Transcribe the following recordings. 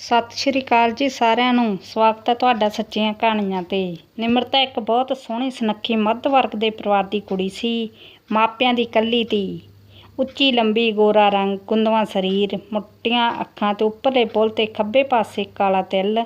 ਸਤਿ ਸ਼੍ਰੀ ਅਕਾਲ ਜੀ ਸਾਰਿਆਂ ਨੂੰ। ਸਵਾਗਤ ਹੈ ਤੁਹਾਡਾ ਸੱਚੀਆਂ ਕਹਾਣੀਆਂ ਤੇ। ਨਿਮਰਤਾ ਇੱਕ ਬਹੁਤ ਸੋਹਣੀ, ਸੁਨੱਖੀ, ਮੱਧ ਵਰਗ ਦੇ ਪਰਿਵਾਰ ਦੀ ਕੁੜੀ ਸੀ। ਮਾਪਿਆਂ ਦੀ ਇਕੱਲੀ ਧੀ। ਉੱਚੀ, ਲੰਬੀ, ਗੋਰਾ ਰੰਗ, ਕੁੰਦਵਾ ਸਰੀਰ, ਮੁੱਟੀਆਂ ਅੱਖਾਂ ਤੇ ਉੱਪਰਲੇ ਬੁੱਲ ਤੇ ਖੱਬੇ ਪਾਸੇ ਕਾਲਾ ਤਿਲ।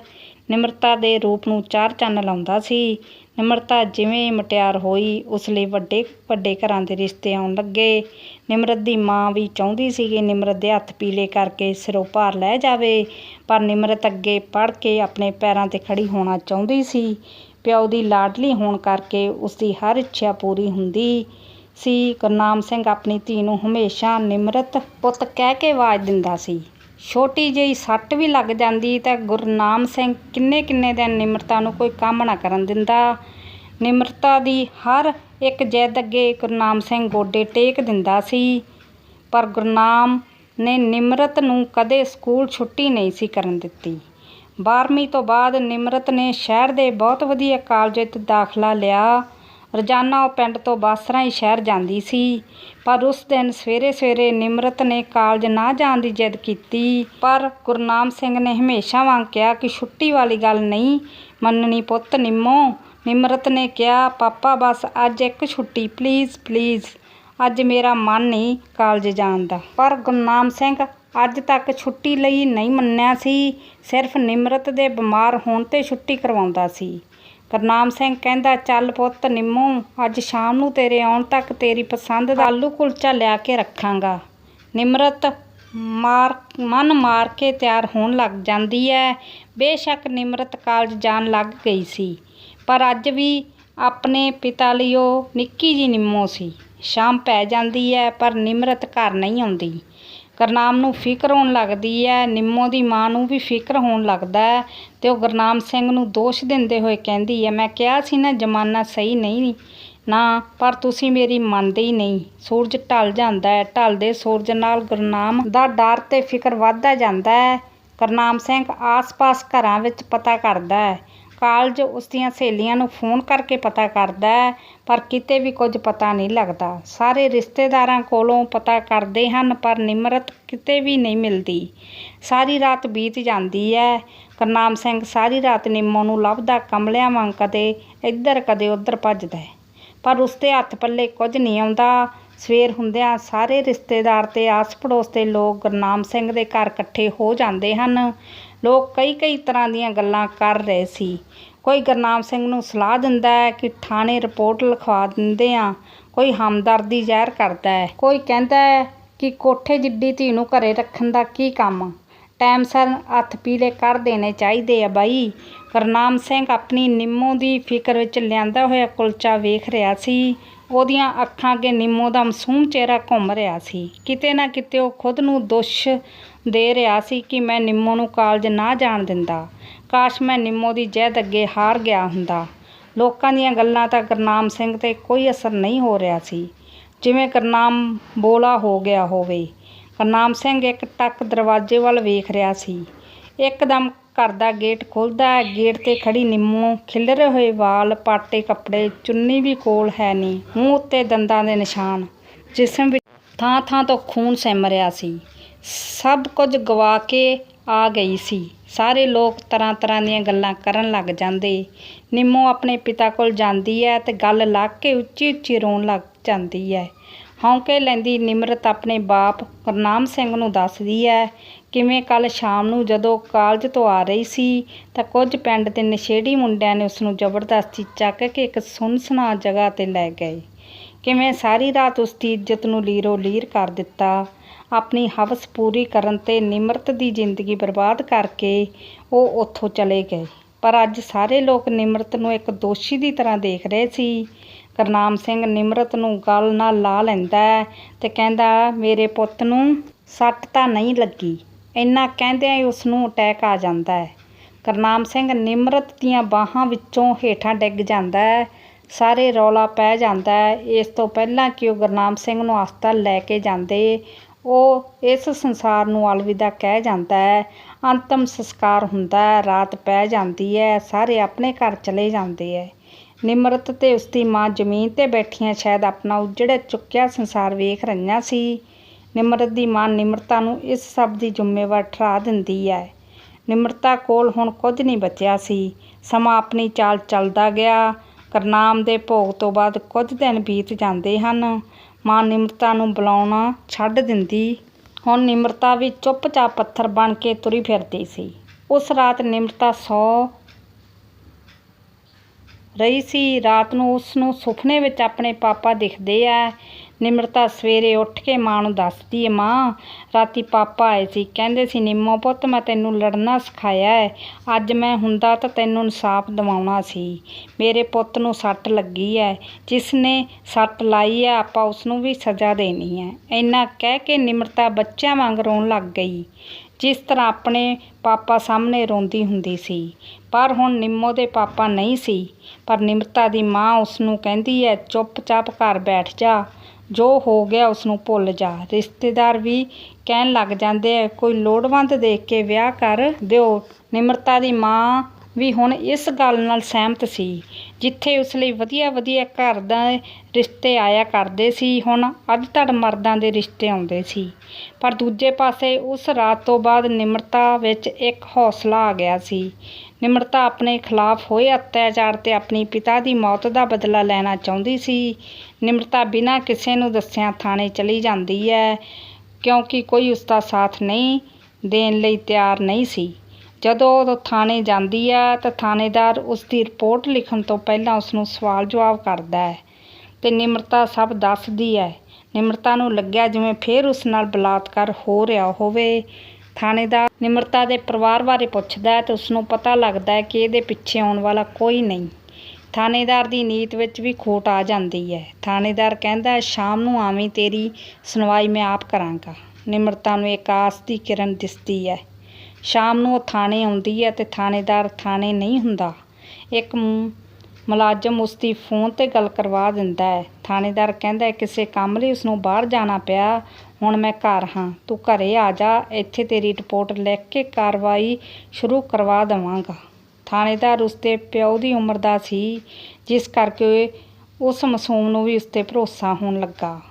ਨਿਮਰਤਾ ਦੇ ਰੂਪ ਨੂੰ ਚਾਰ ਚੰਨ ਲਾਉਂਦਾ ਸੀ। ਨਿਮਰਤਾ ਜਿਵੇਂ ਮੁਟਿਆਰ ਹੋਈ, ਉਸ ਲਈ ਵੱਡੇ ਵੱਡੇ ਘਰਾਂ ਦੇ ਰਿਸ਼ਤੇ ਆਉਣ ਲੱਗੇ। ਨਿਮਰਤ ਦੀ ਮਾਂ ਵੀ ਚਾਹੁੰਦੀ ਸੀ ਕਿ ਨਿਮਰਤ ਦੇ ਹੱਥ ਪੀਲੇ ਕਰਕੇ ਸਿਰੋਂ ਭਾਰ ਲੈ ਜਾਵੇ, ਪਰ ਨਿਮਰਤ ਅੱਗੇ ਪੜ੍ਹ ਕੇ ਆਪਣੇ ਪੈਰਾਂ ਤੇ ਖੜੀ ਹੋਣਾ ਚਾਹੁੰਦੀ ਸੀ। ਪਿਓ ਦੀ ਲਾਡਲੀ ਹੋਣ ਕਰਕੇ ਉਸ ਦੀ ਹਰ ਇੱਛਾ ਪੂਰੀ ਹੁੰਦੀ ਸੀ। ਗੁਰਨਾਮ ਸਿੰਘ ਆਪਣੀ ਧੀ ਨੂੰ ਹਮੇਸ਼ਾ ਨਿਮਰਤ ਪੁੱਤ ਕਹਿ ਕੇ ਆਵਾਜ਼ ਦਿੰਦਾ ਸੀ। ਛੋਟੀ ਜਿਹੀ ਸੱਟ ਵੀ ਲੱਗ ਜਾਂਦੀ ਤਾਂ ਗੁਰਨਾਮ ਸਿੰਘ ਕਿੰਨੇ ਕਿੰਨੇ ਦਿਨ ਨਿਮਰਤਾ ਨੂੰ ਕੋਈ ਕੰਮ ਨਾ ਕਰਨ ਦਿੰਦਾ। ਨਿਮਰਤਾ ਦੀ ਹਰ ਇੱਕ ਜਿੱਦ ਅੱਗੇ ਗੁਰਨਾਮ ਸਿੰਘ ਗੋਡੇ ਟੇਕ ਦਿੰਦਾ ਸੀ। ਪਰ ਗੁਰਨਾਮ ਨੇ ਨਿਮਰਤ ਨੂੰ ਕਦੇ ਸਕੂਲ ਛੁੱਟੀ ਨਹੀਂ ਸੀ ਕਰਨ ਦਿੱਤੀ। 12ਵੀਂ ਤੋਂ ਬਾਅਦ ਨਿਮਰਤ ਨੇ ਸ਼ਹਿਰ ਦੇ ਬਹੁਤ ਵਧੀਆ ਕਾਲਜ ਵਿੱਚ ਦਾਖਲਾ ਲਿਆ। ਰੋਜ਼ਾਨਾ ਉਹ ਪਿੰਡ ਤੋਂ ਬੱਸ ਰਾਹੀਂ ਸ਼ਹਿਰ ਜਾਂਦੀ ਸੀ, ਪਰ ਉਸ ਦਿਨ ਸਵੇਰੇ ਸਵੇਰੇ ਨਿਮਰਤ ਨੇ ਕਾਲਜ ਨਾ ਜਾਣ ਦੀ ਜਿੱਦ ਕੀਤੀ। ਪਰ ਗੁਰਨਾਮ ਸਿੰਘ ਨੇ ਹਮੇਸ਼ਾ ਵਾਂਗ ਕਿਹਾ ਕਿ ਛੁੱਟੀ ਵਾਲੀ ਗੱਲ ਨਹੀਂ, ਮੰਨਣੀ ਪੁੱਤ ਨਿੰਮੋ। ਨਿਮਰਤ ਨੇ ਕਿਹਾ, ਪਾਪਾ, ਬਸ ਅੱਜ ਇੱਕ ਛੁੱਟੀ ਪਲੀਜ਼ ਪਲੀਜ਼ ਅੱਜ ਮੇਰਾ ਮਨ ਨਹੀਂ ਕਾਲਜ ਜਾਣ ਦਾ। ਪਰ ਗੁਰਨਾਮ ਸਿੰਘ ਅੱਜ ਤੱਕ ਛੁੱਟੀ ਲਈ ਨਹੀਂ ਮੰਨਿਆ ਸੀ, ਸਿਰਫ ਨਿਮਰਤ ਦੇ ਬਿਮਾਰ ਹੋਣ ਤੇ ਛੁੱਟੀ ਕਰਵਾਉਂਦਾ ਸੀ। ਗੁਰਨਾਮ ਸਿੰਘ ਕਹਿੰਦਾ, ਚੱਲ ਪੁੱਤ ਨਿੰਮੋ, ਅੱਜ ਸ਼ਾਮ ਨੂੰ ਤੇਰੇ ਆਉਣ ਤੱਕ ਤੇਰੀ ਪਸੰਦ ਦਾ ਆਲੂ ਕੁਲਚਾ ਲਿਆ ਕੇ ਰੱਖਾਂਗਾ। ਨਿਮਰਤ ਮਾਰ, ਮਨ ਮਾਰ ਕੇ ਤਿਆਰ ਹੋਣ ਲੱਗ ਜਾਂਦੀ ਹੈ ਬੇਸ਼ੱਕ ਨਿਮਰਤ ਕਾਲਜ ਜਾਣ ਲੱਗ ਗਈ ਸੀ, ਪਰ ਅੱਜ ਵੀ ਆਪਣੇ ਪਿਤਾ ਲਈ ਉਹ ਨਿੱਕੀ ਜੀ ਨਿੰਮੋ ਸੀ। ਸ਼ਾਮ ਪੈ ਜਾਂਦੀ ਹੈ ਪਰ ਨਿਮਰਤ ਘਰ ਨਹੀਂ ਆਉਂਦੀ। ਗੁਰਨਾਮ ਨੂੰ ਫਿਕਰ ਹੋਣ ਲੱਗਦੀ ਹੈ, ਨਿੰਮੋ ਦੀ ਮਾਂ ਨੂੰ ਵੀ ਫਿਕਰ ਹੋਣ ਲੱਗਦਾ ਹੈ ਤੇ ਉਹ ਗੁਰਨਾਮ ਸਿੰਘ ਨੂੰ ਦੋਸ਼ ਦਿੰਦੇ ਹੋਏ ਕਹਿੰਦੀ ਹੈ, ਮੈਂ ਕਿਹਾ ਸੀ ਨਾ ਜ਼ਮਾਨਾ ਸਹੀ ਨਹੀਂ ਨਾ, ਪਰ ਤੁਸੀਂ ਮੇਰੀ ਮੰਨਦੇ ਹੀ ਨਹੀਂ। ਸੂਰਜ ਢਲ ਜਾਂਦਾ ਹੈ, ਢਲਦੇ ਸੂਰਜ ਨਾਲ ਗੁਰਨਾਮ ਦਾ ਡਰ ਤੇ ਫਿਕਰ ਵੱਧਦਾ ਜਾਂਦਾ ਹੈ। ਗੁਰਨਾਮ ਸਿੰਘ ਆਸ-ਪਾਸ ਘਰਾਂ ਵਿੱਚ ਪਤਾ ਕਰਦਾ ਹੈ। ਕਾਲਜ ਉਸ ਦੀਆਂ ਸਹੇਲੀਆਂ ਨੂੰ ਫੋਨ ਕਰਕੇ ਪਤਾ ਕਰਦਾ ਹੈ, ਪਰ ਕਿਤੇ ਵੀ ਕੁਝ ਪਤਾ ਨਹੀਂ ਲੱਗਦਾ। ਸਾਰੇ ਰਿਸ਼ਤੇਦਾਰਾਂ ਕੋਲੋਂ ਪਤਾ ਕਰਦੇ ਹਨ, ਪਰ ਨਿਮਰਤ ਕਿਤੇ ਵੀ ਨਹੀਂ ਮਿਲਦੀ। ਸਾਰੀ ਰਾਤ ਬੀਤ ਜਾਂਦੀ ਹੈ। ਗੁਰਨਾਮ ਸਿੰਘ ਸਾਰੀ ਰਾਤ ਨਿੰਮੋ ਨੂੰ ਲੱਭਦਾ, ਕਮਲਿਆਂ ਵਾਂਗ ਕਦੇ ਇੱਧਰ, ਕਦੇ ਉੱਧਰ ਭੱਜਦਾ ਪਰ ਉਸਦੇ ਹੱਥ ਪੱਲੇ ਕੁਝ ਨਹੀਂ ਆਉਂਦਾ। ਸਵੇਰ ਹੁੰਦਿਆਂ ਸਾਰੇ ਰਿਸ਼ਤੇਦਾਰ ਤੇ ਆਸ ਪੜੋਸ ਦੇ ਲੋਕ ਗੁਰਨਾਮ ਸਿੰਘ ਦੇ ਘਰ ਇਕੱਠੇ ਹੋ ਜਾਂਦੇ ਹਨ। ਲੋਕ ਕਈ ਕਈ ਤਰ੍ਹਾਂ ਦੀਆਂ ਗੱਲਾਂ ਕਰ ਰਹੇ ਸੀ। ਕੋਈ ਗੁਰਨਾਮ ਸਿੰਘ ਨੂੰ ਸਲਾਹ ਦਿੰਦਾ ਹੈ ਕਿ ਥਾਣੇ ਰਿਪੋਰਟ ਲਿਖਵਾ ਦਿੰਦੇ ਆ ਕੋਈ ਹਮਦਰਦੀ ਜ਼ਾਹਿਰ ਕਰਦਾ ਹੈ। ਕੋਈ ਕਹਿੰਦਾ ਹੈ ਕਿ ਕੋਠੇ ਜਿੱਡੀ ਧੀ ਨੂੰ ਘਰੇ ਰੱਖਣ ਦਾ ਕੀ ਕੰਮ? ਟਾਈਮ ਸਿਰ ਹੱਥ ਪੀਲੇ ਕਰ ਦੇਣੇ ਚਾਹੀਦੇ ਆ ਬਾਈ। ਗੁਰਨਾਮ ਸਿੰਘ ਆਪਣੀ ਨਿੰਮੋ ਦੀ ਫਿਕਰ ਵਿੱਚ ਲਿਆਂਦਾ ਹੋਇਆ ਕੁਲਚਾ ਵੇਖ ਰਿਹਾ ਸੀ। ਉਹਦੀਆਂ ਅੱਖਾਂ ਅੱਗੇ ਨਿੰਮੋ ਦਾ ਮਾਸੂਮ ਚਿਹਰਾ ਘੁੰਮ ਰਿਹਾ ਸੀ। ਕਿਤੇ ਨਾ ਕਿਤੇ ਉਹ ਖੁਦ ਨੂੰ ਦੋਸ਼ ਦੇ ਰਿਹਾ ਸੀ ਕਿ ਮੈਂ ਨਿੰਮੋ ਨੂੰ ਕਾਲਜ ਨਾ ਜਾਣ ਦਿੰਦਾ। ਕਾਸ਼ ਮੈਂ ਨਿੰਮੋ ਦੀ ਜਿੱਦ ਅੱਗੇ ਹਾਰ ਗਿਆ ਹੁੰਦਾ। ਲੋਕਾਂ ਦੀਆਂ ਗੱਲਾਂ ਤਾਂ ਗੁਰਨਾਮ ਸਿੰਘ ਤੇ ਕੋਈ ਅਸਰ ਨਹੀਂ ਹੋ ਰਿਹਾ ਸੀ। ਜਿਵੇਂ ਗੁਰਨਾਮ ਬੋਲਾ ਹੋ ਗਿਆ ਹੋਵੇ। ਗੁਰਨਾਮ ਸਿੰਘ ਇੱਕ ਟੱਕ ਦਰਵਾਜ਼ੇ ਵੱਲ ਵੇਖ ਰਿਹਾ ਸੀ। ਇੱਕਦਮ ਘਰ ਦਾ ਗੇਟ ਖੁੱਲਦਾ ਹੈ, ਗੇਟ ਤੇ ਖੜੀ ਨਿੰਮੋ ਖਿਲਰੇ ਹੋਏ ਵਾਲ, ਪਾਟੇ ਕੱਪੜੇ, ਚੁੰਨੀ ਵੀ ਕੋਲ ਹੈ ਨਹੀਂ, ਮੂੰਹ ਉੱਤੇ ਦੰਦਾਂ ਦੇ ਨਿਸ਼ਾਨ। ਜਿਸਮ ਵਿੱਚ ਥਾਂ ਥਾਂ ਤੋਂ ਖੂਨ ਸਿਮ ਰਿਹਾ ਸੀ। ਸਭ ਕੁਝ ਗਵਾ ਕੇ ਆ ਗਈ ਸੀ। ਸਾਰੇ ਲੋਕ ਤਰ੍ਹਾਂ ਤਰ੍ਹਾਂ ਦੀਆਂ ਗੱਲਾਂ ਕਰਨ ਲੱਗ ਜਾਂਦੇ। ਨਿੰਮੋ ਆਪਣੇ ਪਿਤਾ ਕੋਲ ਜਾਂਦੀ ਹੈ ਤੇ ਗੱਲ ਲੱਗ ਕੇ ਉੱਚੀ ਉੱਚੀ ਰੋਣ ਲੱਗ ਜਾਂਦੀ ਹੈ। ਹੌਂਕੇ ਲੈਂਦੀ ਨਿਮਰਤ ਆਪਣੇ ਬਾਪ, ਗੁਰਨਾਮ ਸਿੰਘ ਨੂੰ ਦੱਸਦੀ ਹੈ ਕਿਵੇਂ ਕੱਲ ਸ਼ਾਮ ਨੂੰ ਜਦੋਂ ਕਾਲਜ ਤੋਂ ਆ ਰਹੀ ਸੀ, ਤਾਂ ਕੁਝ ਪਿੰਡ ਦੇ ਨਸ਼ੇੜੀ ਮੁੰਡਿਆਂ ਨੇ ਉਸ ਨੂੰ ਜ਼ਬਰਦਸਤੀ ਚੱਕ ਕੇ ਇੱਕ ਸੁੰਨਸਨਾ ਜਗ੍ਹਾ ਤੇ ਲੈ ਗਏ। ਕਿਵੇਂ ਸਾਰੀ ਰਾਤ ਉਸ ਦੀ ਇੱਜ਼ਤ ਨੂੰ ਲੀਰੋ ਲੀਰ ਕਰ ਦਿੱਤਾ। ਆਪਣੀ ਹਵਸ ਪੂਰੀ ਕਰਨ ਤੇ ਨਿਮਰਤ ਦੀ ਜ਼ਿੰਦਗੀ ਬਰਬਾਦ ਕਰਕੇ ਉਹ ਉੱਥੋਂ ਚਲੇ ਗਏ। ਪਰ ਅੱਜ ਸਾਰੇ ਲੋਕ ਨਿਮਰਤ ਨੂੰ ਇੱਕ ਦੋਸ਼ੀ ਦੀ ਤਰ੍ਹਾਂ ਦੇਖ ਰਹੇ ਸੀ। ਕਰਨਾਮ ਸਿੰਘ ਨਿਮਰਤ ਨੂੰ ਗਲ ਨਾਲ ਲਾ ਲੈਂਦਾ ਹੈ ਤੇ ਕਹਿੰਦਾ, ਮੇਰੇ ਪੁੱਤ ਨੂੰ ਸੱਟ ਤਾਂ ਨਹੀਂ ਲੱਗੀ। ਇੰਨਾ ਕਹਿੰਦਿਆਂ ਹੀ ਉਸ ਨੂੰ ਅਟੈਕ ਆ ਜਾਂਦਾ ਹੈ। ਕਰਨਾਮ ਸਿੰਘ ਨਿਮਰਤ ਦੀਆਂ ਬਾਹਾਂ ਵਿੱਚੋਂ ਹੇਠਾਂ ਡਿੱਗ ਜਾਂਦਾ ਹੈ। ਸਾਰੇ ਰੌਲਾ ਪੈ ਜਾਂਦਾ ਹੈ। ਇਸ ਤੋਂ ਪਹਿਲਾਂ ਕਿ ਉਹ ਗੁਰਨਾਮ ਸਿੰਘ ਨੂੰ ਹਸਪਤਾਲ ਲੈ ਕੇ ਜਾਂਦੇ, ਉਹ ਇਸ ਸੰਸਾਰ ਨੂੰ ਅਲਵਿਦਾ ਕਹਿ ਜਾਂਦਾ ਹੈ। ਅੰਤਮ ਸੰਸਕਾਰ ਹੁੰਦਾ ਹੈ। ਰਾਤ ਪੈ ਜਾਂਦੀ ਹੈ। ਸਾਰੇ ਆਪਣੇ ਘਰ ਚਲੇ ਜਾਂਦੇ ਹੈ। ਨਿਮਰਤ ਤੇ ਉਸਦੀ ਮਾਂ ਜ਼ਮੀਨ ਤੇ ਬੈਠੀਆਂ ਸ਼ਾਇਦ ਆਪਣਾ ਉਜੜ ਚੁੱਕਿਆ ਸੰਸਾਰ ਵੇਖ ਰਹੀਆਂ ਸੀ। ਨਿਮਰਤ ਦੀ ਮਾਂ ਨਿਮਰਤਾ ਨੂੰ ਇਸ ਸਭ ਦੀ ਜ਼ਿੰਮੇਵਾਰ ਠਹਿਰਾ ਦਿੰਦੀ ਹੈ। ਨਿਮਰਤਾ ਕੋਲ ਹੁਣ ਕੁਝ ਨਹੀਂ ਬਚਿਆ ਸੀ। ਸਮਾਂ ਆਪਣੀ ਚਾਲ ਚੱਲਦਾ ਗਿਆ। ਕਰਨਾਮ ਦੇ ਭੋਗ ਤੋਂ ਬਾਅਦ ਕੁਝ ਦਿਨ ਬੀਤ ਜਾਂਦੇ ਹਨ। ਮਾਂ ਨਿਮਰਤਾ ਨੂੰ ਬੁਲਾਉਣਾ ਛੱਡ ਦਿੰਦੀ। ਹੁਣ ਨਿਮਰਤਾ ਵੀ ਚੁੱਪਚਾਪ ਪੱਥਰ ਬਣ ਕੇ ਤੁਰੀ ਫਿਰਦੀ ਸੀ। ਉਸ ਰਾਤ ਨਿਮਰਤਾ ਸੌ ਰਹੀ ਸੀ। ਰਾਤ ਨੂੰ ਉਸ ਨੂੰ ਸੁਪਨੇ ਵਿੱਚ ਆਪਣੇ ਪਾਪਾ ਦਿਖਦੇ ਆ। ਨਿਮਰਤਾ ਸਵੇਰੇ ਉੱਠ ਕੇ ਮਾਂ ਨੂੰ ਦੱਸਦੀ ਹੈ ਮਾਂ, ਰਾਤੀ ਪਾਪਾ ਆਏ ਸੀ। ਕਹਿੰਦੇ ਸੀ, ਨਿੰਮੋ ਪੁੱਤ, ਮੈਂ ਤੈਨੂੰ ਲੜਨਾ ਸਿਖਾਇਆ ਹੈ ਅੱਜ ਮੈਂ ਹੁੰਦਾ ਤਾਂ ਤੈਨੂੰ ਇਨਸਾਫ ਦਿਵਾਉਣਾ ਸੀ। ਮੇਰੇ ਪੁੱਤ ਨੂੰ ਸੱਟ ਲੱਗੀ ਹੈ ਜਿਸ ਨੇ ਸੱਟ ਲਾਈ ਹੈ ਆਪਾਂ ਉਸ ਨੂੰ ਵੀ ਸਜ਼ਾ ਦੇਣੀ ਹੈ ਇੰਨਾ ਕਹਿ ਕੇ ਨਿਮਰਤਾ ਬੱਚਿਆਂ ਵਾਂਗ ਰੋਣ ਲੱਗ ਗਈ। ਜਿਸ ਤਰ੍ਹਾਂ ਆਪਣੇ ਪਾਪਾ ਸਾਹਮਣੇ ਰੋਂਦੀ ਹੁੰਦੀ ਸੀ। ਪਰ ਹੁਣ ਨਿੰਮੋ ਦੇ ਪਾਪਾ ਨਹੀਂ ਸੀ। ਪਰ ਨਿਮਰਤਾ ਦੀ ਮਾਂ ਉਸ ਨੂੰ ਕਹਿੰਦੀ ਹੈ ਚੁੱਪਚਾਪ ਘਰ ਬੈਠ ਜਾ। ਜੋ ਹੋ ਗਿਆ ਉਸ ਨੂੰ ਭੁੱਲ ਜਾ। ਰਿਸ਼ਤੇਦਾਰ ਵੀ ਕਹਿਣ ਲੱਗ ਜਾਂਦੇ ਆ, ਕੋਈ ਲੋੜਵੰਦ ਦੇਖ ਕੇ ਵਿਆਹ ਕਰ ਦਿਓ। ਨਿਮਰਤਾ ਦੀ ਮਾਂ ਵੀ ਹੁਣ ਇਸ ਗੱਲ ਨਾਲ ਸਹਿਮਤ ਸੀ, ਜਿੱਥੇ ਉਸ ਲਈ ਵਧੀਆ ਵਧੀਆ ਘਰ ਦਾ ਰਿਸ਼ਤੇ ਆਇਆ ਕਰਦੇ ਸੀ, ਹੁਣ ਅੱਧ ਧੜ ਮਰਦਾਂ ਦੇ ਰਿਸ਼ਤੇ ਆਉਂਦੇ ਸੀ। ਪਰ ਦੂਜੇ ਪਾਸੇ ਉਸ ਰਾਤ ਤੋਂ ਬਾਅਦ ਨਿਮਰਤਾ ਵਿੱਚ ਇੱਕ ਹੌਸਲਾ ਆ ਗਿਆ ਸੀ। ਨਿਮਰਤਾ ਆਪਣੇ ਖਿਲਾਫ ਹੋਏ ਅਤਿਆਚਾਰ ਤੇ ਆਪਣੀ ਪਿਤਾ ਦੀ ਮੌਤ ਦਾ ਬਦਲਾ ਲੈਣਾ ਚਾਹੁੰਦੀ ਸੀ। ਨਿਮਰਤਾ ਬਿਨਾਂ ਕਿਸੇ ਨੂੰ ਦੱਸਿਆਂ ਥਾਣੇ ਚਲੀ ਜਾਂਦੀ ਹੈ ਕਿਉਂਕਿ ਕੋਈ ਉਸ ਦਾ ਸਾਥ ਨਹੀਂ ਦੇਣ ਲਈ ਤਿਆਰ ਨਹੀਂ ਸੀ। ਜਦੋਂ ਉਹ ਥਾਣੇ ਜਾਂਦੀ ਹੈ ਤਾਂ ਥਾਣੇਦਾਰ ਉਸ ਦੀ ਰਿਪੋਰਟ ਲਿਖਣ ਤੋਂ ਪਹਿਲਾਂ ਉਸ ਨੂੰ ਸਵਾਲ ਜਵਾਬ ਕਰਦਾ ਹੈ ਤੇ ਨਿਮਰਤਾ ਸਭ ਦੱਸਦੀ ਹੈ ਨਿਮਰਤਾ ਨੂੰ ਲੱਗਿਆ ਜਿਵੇਂ ਫੇਰ ਉਸ ਨਾਲ ਬਲਾਤਕਾਰ ਹੋ ਰਿਹਾ ਹੋਵੇ। ਥਾਣੇਦਾਰ ਨਿਮਰਤਾ ਦੇ ਪਰਿਵਾਰ ਬਾਰੇ ਪੁੱਛਦਾ ਹੈ ਤੇ ਉਸ ਨੂੰ ਪਤਾ ਲੱਗਦਾ ਹੈ ਕਿ ਇਹਦੇ ਪਿੱਛੇ ਆਉਣ ਵਾਲਾ ਕੋਈ ਨਹੀਂ। ਥਾਣੇਦਾਰ ਦੀ ਨੀਤ ਵਿੱਚ ਵੀ ਖੋਟ ਆ ਜਾਂਦੀ ਹੈ। ਥਾਣੇਦਾਰ ਕਹਿੰਦਾ, ਸ਼ਾਮ ਨੂੰ ਆਵੀਂ ਤੇਰੀ ਸੁਣਵਾਈ ਮੈਂ ਆਪ ਕਰਾਂਗਾ। ਨਿਮਰਤਾ ਨੂੰ ਇੱਕ ਆਸ ਦੀ ਕਿਰਨ ਦਿਸਦੀ ਹੈ। ਸ਼ਾਮ ਨੂੰ ਉਹ ਥਾਣੇ ਆਉਂਦੀ ਹੈ ਤੇ ਥਾਣੇਦਾਰ ਥਾਣੇ ਨਹੀਂ ਹੁੰਦਾ। ਇੱਕ ਮੁਲਾਜ਼ਮ ਉਸ ਦੀ ਫੋਨ ਤੇ ਗੱਲ ਕਰਵਾ ਦਿੰਦਾ ਹੈ। ਥਾਣੇਦਾਰ ਕਹਿੰਦਾ, ਕਿਸੇ ਕੰਮ ਲਈ ਉਸ ਨੂੰ ਬਾਹਰ ਜਾਣਾ ਪਿਆ। ਹੁਣ ਮੈਂ ਘਰ ਹਾਂ। ਤੂੰ ਘਰੇ ਆ ਜਾ। ਇੱਥੇ ਤੇਰੀ ਰਿਪੋਰਟ ਲਿਖ ਕੇ ਕਾਰਵਾਈ ਸ਼ੁਰੂ ਕਰਵਾ ਦੇਵਾਂਗਾ। ਥਾਣੇਦਾਰ ਉਸਦੇ ਪਿਓ ਦੀ ਉਮਰ ਦਾ ਸੀ, ਜਿਸ ਕਰਕੇ ਉਸ ਮਾਸੂਮ ਨੂੰ ਵੀ ਉਸ ਤੇ ਭਰੋਸਾ ਹੋਣ ਲੱਗਾ।